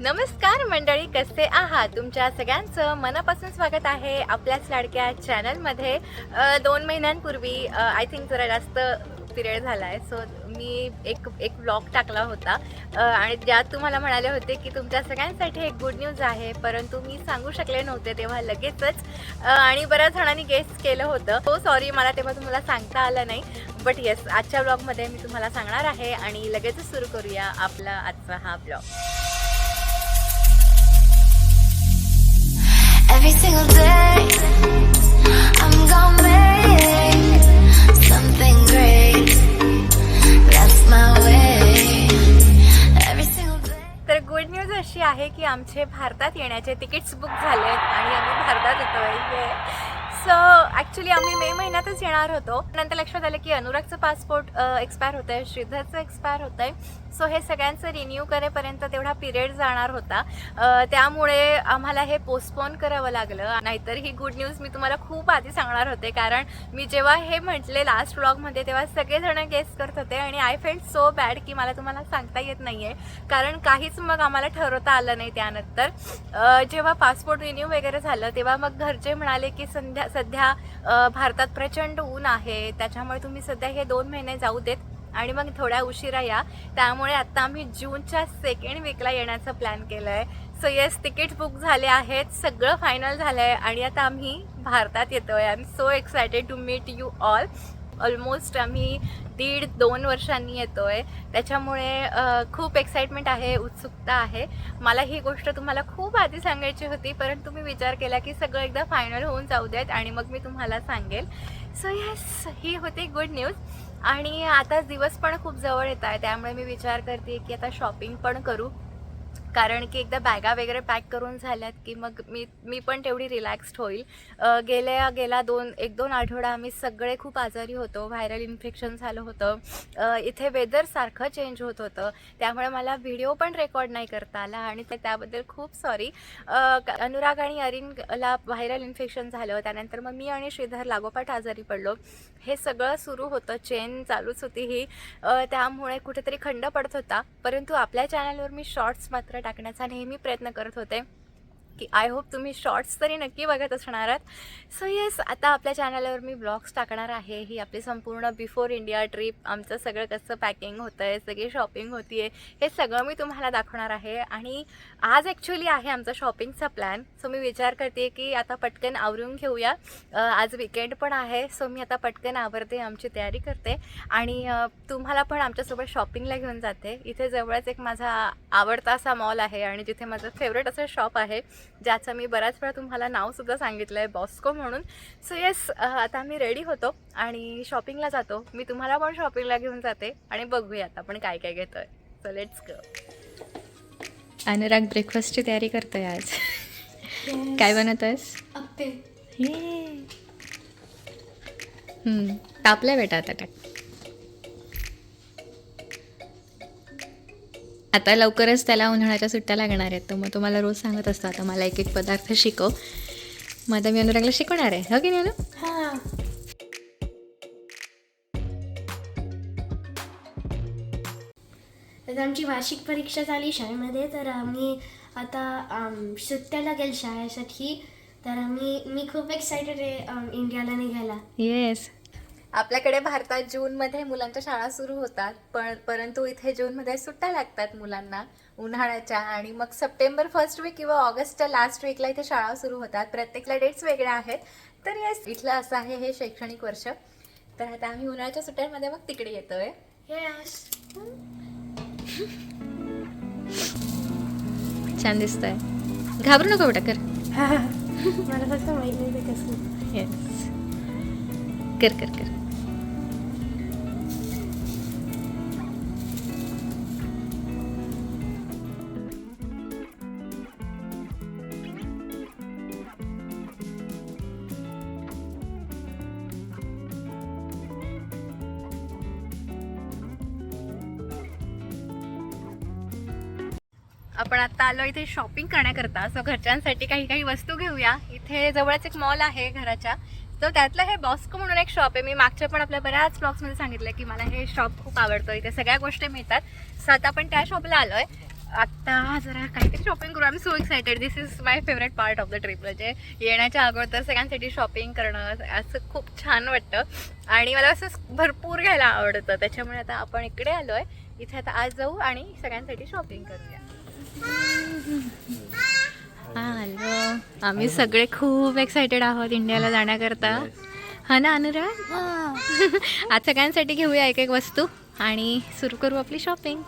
नमस्कार मंडळी कसे आहात? तुमच्या सगळ्यांचं मनापासून स्वागत आहे आपल्याच लाडक्या चॅनलमध्ये. दोन महिन्यांपूर्वी आय थिंक जरा जास्त पिरियड झाला आहे सो मी एक एक ब्लॉग टाकला होता. आणि ज्यात तुम्हाला म्हणाले होते की तुमच्या सगळ्यांसाठी एक गुड न्यूज आहे परंतु मी सांगू शकले नव्हते तेव्हा लगेचच. आणि बऱ्याच जणांनी गेस्ट केलं होतं. हो सॉरी मला तेव्हा तुम्हाला सांगता आलं नाही. बट येस आजच्या ब्लॉगमध्ये मी तुम्हाला सांगणार आहे आणि लगेचच सुरू करूया आपला आजचा हा blog Every single day, I'm gonna make something great. That's my way. Every single day. तर गुड न्यूज अशी आहे की आमचे भारतात येण्याचे तिकीट्स बुक झाले आहेत आणि आम्ही भारतात येतोय सो ॲक्च्युली आम्ही मे महिन्यातच येणार होतो नंतर लक्षात आलं की अनुरागचं पासपोर्ट एक्सपायर होतं आहे श्रीधरचं एक्सपायर होतं आहे सो हे सगळ्यांचं रिन्यू करेपर्यंत तेवढा पिरियड जाणार होता. त्यामुळे आम्हाला हे पोस्टपोन करावं लागलं. नाहीतर ही गुड न्यूज मी तुम्हाला खूप आधी सांगणार होते. कारण मी जेव्हा हे म्हटले लास्ट व्लॉगमध्ये तेव्हा सगळेजण गेस करत होते आणि आय फेल्ट सो बॅड की मला तुम्हाला सांगता येत नाही आहे कारण काहीच मग आम्हाला ठरवता आलं नाही त्यानंतर. जेव्हा पासपोर्ट रिन्यू वगैरे झालं तेव्हा मग घरचे म्हणाले की संध्या सध्या भारतात प्रचंड ऊन आहे. त्याच्यामुळे तुम्ही सध्या हे दोन महिने जाऊ देत. आणि मग थोड्या उशिरा या. त्यामुळे आता आम्ही जूनच्या सेकंड वीकला येण्याचा प्लॅन केला आहे सो येस तिकीट बुक झाले आहेत. सगळं फायनल झालं आहे आणि आता आम्ही भारतात येतो आहे I am so excited to meet you all almost आम्ही दीड दोन वर्षांनी येतो आहे त्याच्यामुळे खूप एक्साइटमेंट आहे उत्सुकता आहे. मला ही गोष्ट तुम्हाला खूप आधी सांगायची होती परंतु मी विचार केला की सगळं एकदा फायनल होऊन जाऊ देत आणि मग मी तुम्हाला सांगेल. सो येस ही होती गुड न्यूज आणि आता दिवस पण खूप जवळ येत आहे त्यामुळे मी विचार करते की आता शॉपिंग पण करू. कारण की एकदा बॅगा वगैरे पॅक करून झाल्यात की मग मी मी पण तेवढी रिलॅक्स्ड होईल. गेल्या गेला दोन एक दोन आठवडा आम्ही सगळे खूप आजारी होतो व्हायरल इन्फेक्शन झालं होतं. इथे वेदर सारखं चेंज होत होतं. त्यामुळे मला व्हिडिओ पण रेकॉर्ड नाही करता आला आणि ते त्याबद्दल खूप सॉरी अनुराग आणि अरिनला व्हायरल इन्फेक्शन झालं. त्यानंतर मग मी आणि श्रीधर लागोपाठ आजारी पडलो. हे सगळं सुरू होतं. चेन चालूच होती ही. त्यामुळे कुठेतरी खंड पडत होता. परंतु आपल्या चॅनलवर मी शॉर्ट्स मात्र टाकण्याचा नेहमी प्रयत्न करत होते. की आय होप तुम्ही शॉर्ट्स तरी नक्की बघत असणार आहात. सो येस आता आपल्या चॅनलवर मी ब्लॉग्स टाकणार आहे. ही आपली संपूर्ण बिफोर इंडिया ट्रिप आमचं सगळं कसं पॅकिंग होतं आहे सगळी शॉपिंग होती आहे हे सगळं मी तुम्हाला दाखवणार आहे. आणि आज ॲक्च्युली आहे आमचा शॉपिंगचा प्लॅन सो मी विचार करते की आता पटकन आवरून घेऊया. आज विकेंड पण आहे. सो मी आता पटकन आवरते आमची तयारी करते. आणि तुम्हाला पण आमच्यासोबत शॉपिंगला घेऊन जाते. इथे जवळच एक माझा आवडता असा मॉल आहे आणि जिथे माझं फेवरेट असं शॉप आहे. ज्याचं मी बऱ्याच वेळा तुम्हाला नावसुद्धा सांगितलं आहे बॉस्को म्हणून सो येस आता मी रेडी होतो आणि शॉपिंगला जातो. मी तुम्हाला पण शॉपिंगला घेऊन जाते आणि बघूयात आपण काय काय घेतोय. सो लेट्स गो अनुराग ब्रेकफास्टची तयारी करतोय आज. काय बनवतोयस? Appe. तापल्या बेटा आता टाक. आता लवकरच त्याला उन्हाळ्याच्या सुट्ट्या लागणार आहेत तर मग तो मला रोज सांगत असतो आता मला एक एक पदार्थ शिकव. मग आता मी अनुरागला शिकवणार आहे. हो की नाही? हा. तर आमची वार्षिक परीक्षा झाली शाळेमध्ये तर आम्ही आता अम, सुट्ट्या लागेल शाळेसाठी. तर आम्ही मी खूप एक्सायटेड आहे इंडियाला निघायला. येस आपल्याकडे भारतात जूनमध्ये मुलांच्या शाळा सुरू होतात पण परंतु इथे जूनमध्ये सुट्ट्या लागतात मुलांना उन्हाळ्याच्या आणि मग सप्टेंबर फर्स्ट वीक किंवा ऑगस्टच्या लास्ट वीकला इथे शाळा सुरू होतात. प्रत्येकला डेट्स वेगळ्या आहेत. तर येस इथलं असं आहे हे शैक्षणिक वर्ष. तर आता आम्ही उन्हाळ्याच्या सुट्ट्यांमध्ये मग तिकडे येतोय. येस छान दिसतंय. घाबरू नको बेटा कर. मला फक्त माहीत कसं. येस कर कर कर. आपण आता आलो इथे शॉपिंग करण्याकरता. सो घरच्यांसाठी काही काही वस्तू घेऊया. इथे जवळच एक मॉल आहे घराच्या. तर त्यातलं हे बॉस्को म्हणून एक शॉप आहे. मी मागच्या पण आपल्या बऱ्याच ब्लॉग्समध्ये सांगितलं की मला हे शॉप खूप आवडतं. इथे सगळ्या गोष्टी मिळतात. सो आता आपण त्या शॉपला आलोय. आत्ता जरा काहीतरी शॉपिंग करू. I am so excited this is my favourite part of the trip म्हणजे येण्याच्या अगोदर सगळ्यांसाठी शॉपिंग करणं असं खूप छान वाटतं. आणि मला असं भरपूर घ्यायला आवडतं. त्याच्यामुळे आता आपण इकडे आलो आहे इथे आता आज जाऊ आणि सगळ्यांसाठी शॉपिंग करूया. हॅलो आम्ही सगळे खूप एक्सायटेड आहोत इंडियाला जाण्याकरता. हा ना अनुराग? आज सगळ्यांसाठी घेऊया एक एक वस्तू आणि सुरू करू आपली शॉपिंग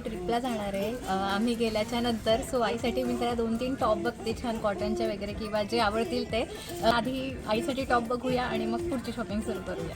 ट्रिपला जाणार आहे. आम्ही गेल्याच्यानंतर सो आईसाठी मी जरा दोन तीन टॉप बघते छान कॉटनचे वगैरे किंवा जे आवडतील ते. आधी आईसाठी टॉप बघूया आणि मग पुढची शॉपिंग सुरू करूया.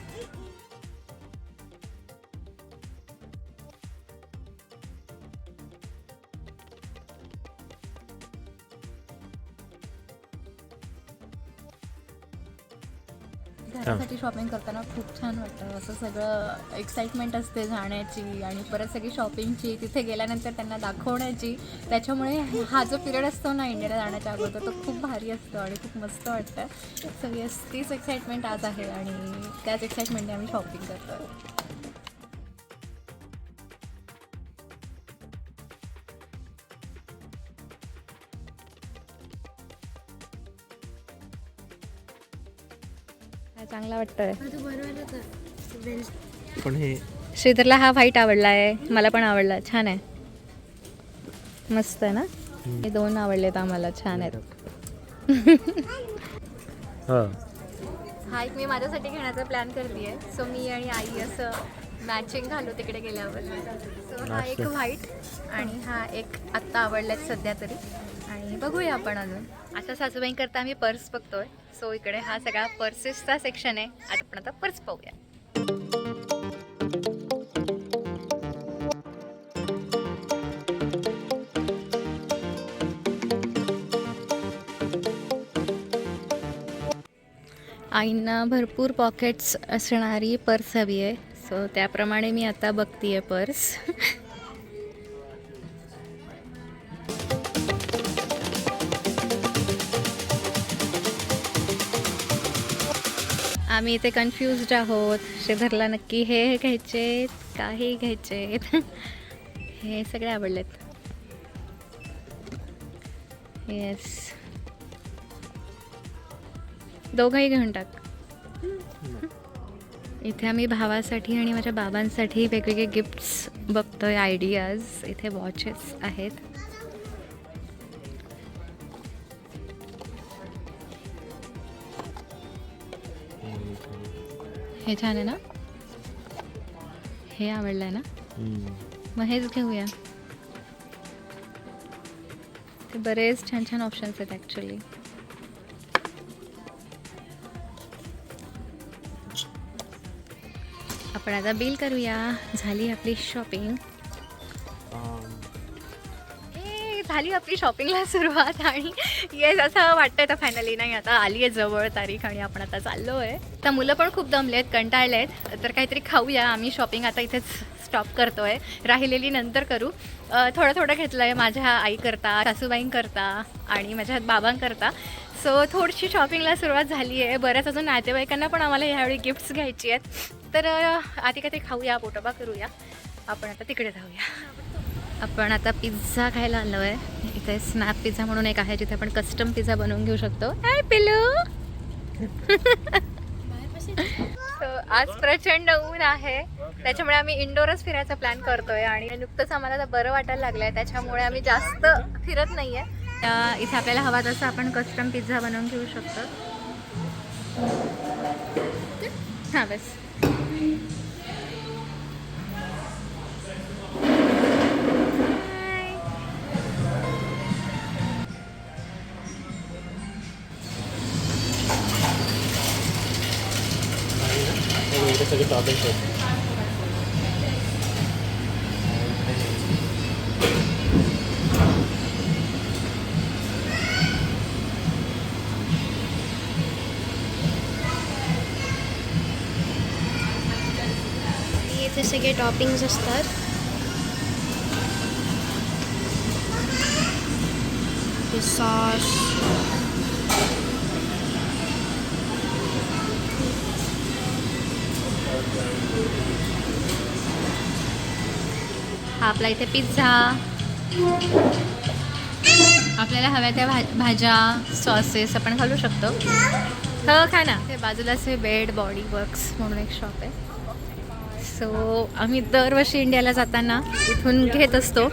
घरासाठी शॉपिंग करताना खूप छान वाटतं. असं सगळं एक्साइटमेंट असते जाण्याची आणि परत सगळी शॉपिंगची तिथे गेल्यानंतर त्यांना दाखवण्याची. त्याच्यामुळे हा जो पिरियड असतो ना इंडियाला जाण्याच्या अगोदर तो खूप भारी असतो आणि खूप मस्त वाटतं. सगळी तीच एक्साइटमेंट आज आहे आणि त्याच एक्साइटमेंटने आम्ही शॉपिंग करतो चांगला वाटतंय. पण हे श्रीधरला हा व्हाईट आवडला आहे मला पण आवडला छान आहे. मस्त आहे ना? हे दोन आवडलेत आम्हाला छान आहेत. हा. हा एक मी माझ्यासाठी घेण्याचा प्लॅन करते सो मी आणि आई असं मॅचिंग घालू तिकडे गेल्यावर. सो हा एक व्हाईट आणि हा एक आत्ता आवडलाय सध्या तरी. आणि बघूया आपण अजून. आता सासूबाई करता आम्ही पर्स बघतोय. सो इकडे हा सगळा पर्सेसचा सेक्शन आहे. आता आपण आता पर्स पाहूया. आईंना भरपूर पॉकेट्स असणारी पर्स हवी आहे. सो त्याप्रमाणे मी आता बघतीये पर्स आम्ही इथे कन्फ्युज्ड आहोत. श्रीधरला नक्की हे घ्यायचे काही घ्यायचे हे सगळे आवडलेत. येस दोघंही घेऊन टाक. इथे आम्ही भावासाठी आणि माझ्या बाबांसाठी वेगवेगळे गिफ्ट्स बघतोय आयडियाज इथे वॉचेस आहेत. हे छान आहे ना? हे आवडलं ना. मग हेच घेऊया. ते बरेच छान छान ऑप्शन्स आहेत ॲक्च्युली आपण आता बिल करूया. झाली आपली शॉपिंग झाली आपली शॉपिंगला सुरुवात आणि येस असं वाटतंय तर फायनली नाही आता आली आहे जवळ तारीख आणि आपण आता चाललो आहे तर मुलं पण खूप दमले आहेत कंटाळले आहेत. तर काहीतरी खाऊया. आम्ही शॉपिंग आता इथेच स्टॉप करतोय. राहिलेली नंतर करू. थोडं थोडं घेतलं आहे माझ्या आईकरता सासूबाईंकरता आणि माझ्या बाबांकरता. सो थोडीशी शॉपिंगला सुरुवात झाली आहे. बऱ्याच अजून नातेवाईकांना पण आम्हाला ह्यावेळी गिफ्ट्स घ्यायची आहेत. तर आधी काहीतरी खाऊया पोटोबा करूया. आपण आता तिकडे जाऊया. आपण आता पिझ्झा खायला आलो आहे इथे स्नॅप पिझ्झा म्हणून एक आहे जिथे आपण कस्टम पिझ्झा बनवून घेऊ शकतो. हाय पिलू आज प्रचंड ऊन आहे. त्याच्यामुळे आम्ही इंडोरच फिरायचा प्लॅन करतोय आणि नुकतंच आम्हाला आता बरं वाटायला लागलंय. त्याच्यामुळे आम्ही जास्त फिरत नाहीये. इथे आपल्याला हवा तसं आपण कस्टम पिझ्झा बनवून घेऊ शकतो. हां बस. shopping trip. to toppings and stuff. The sauce. हा आपला इथे पिझ्झा आपल्याला हव्या त्या भा भाज्या सॉसेस आपण घालू शकतो. हो खा ना. ते बाजूलाच हे बेड बॉडी वर्क्स म्हणून एक शॉप आहे. सो आम्ही दरवर्षी इंडियाला जाताना इथून घेत असतो.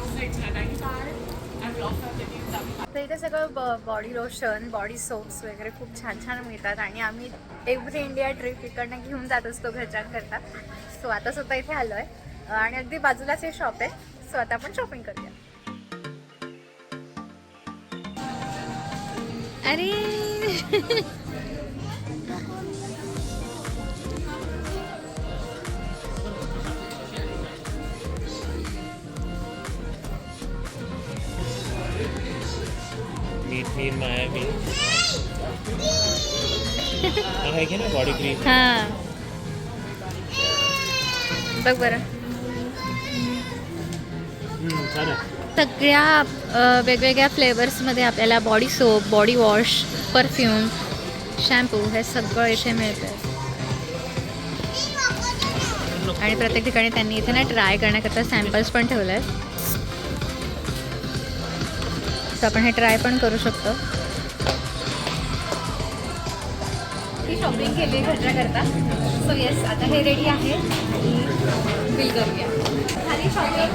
आमच्या इथे सगळं बॉडी लोशन बॉडी सोप्स वगैरे खूप छान छान मिळतात आणि आम्ही एव्हरी इंडिया ट्रिप इकडनं घेऊन जात असतो घरच्यांकरता. सो आता सुद्धा इथे आलो आहे आणि अगदी बाजूलाच हे शॉप आहे. सो आता आपण शॉपिंग करूया. अरे! मीठ मीठ माया मी आहे की ना बॉडी क्रीम हां. बघ बरं. सगळ्या वेगवेगळ्या फ्लेवर्समध्ये आपल्याला body soap body wash perfume shampoo हे सगळं इथे मिळतं आणि प्रत्येक ठिकाणी त्यांनी इथे ना ट्राय करण्याकरता सॅम्पल्स पण ठेवले आहेत शकतो. आपण हे ट्राय पण करू शकतो. मी शॉपिंग केली घरच्याकरता. सो येस आता हे रेडी आहे आणि बिल करूया. झाली शॉपिंग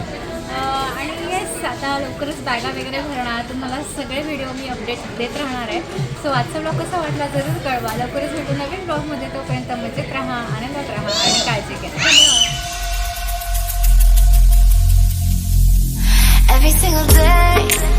आणि येस आता लवकरच बॅगा वगैरे भरणार. तुम्हाला सगळे व्हिडिओ मी अपडेट देत राहणार आहे. सो आजचा ब्लॉग कसा वाटला जरूर कळवा. लवकरच भेटू नवीन ब्लॉगमध्ये तोपर्यंत मजेत राहा आनंदात राहा आणि काळजी घ्या. धन्यवाद. Every single day.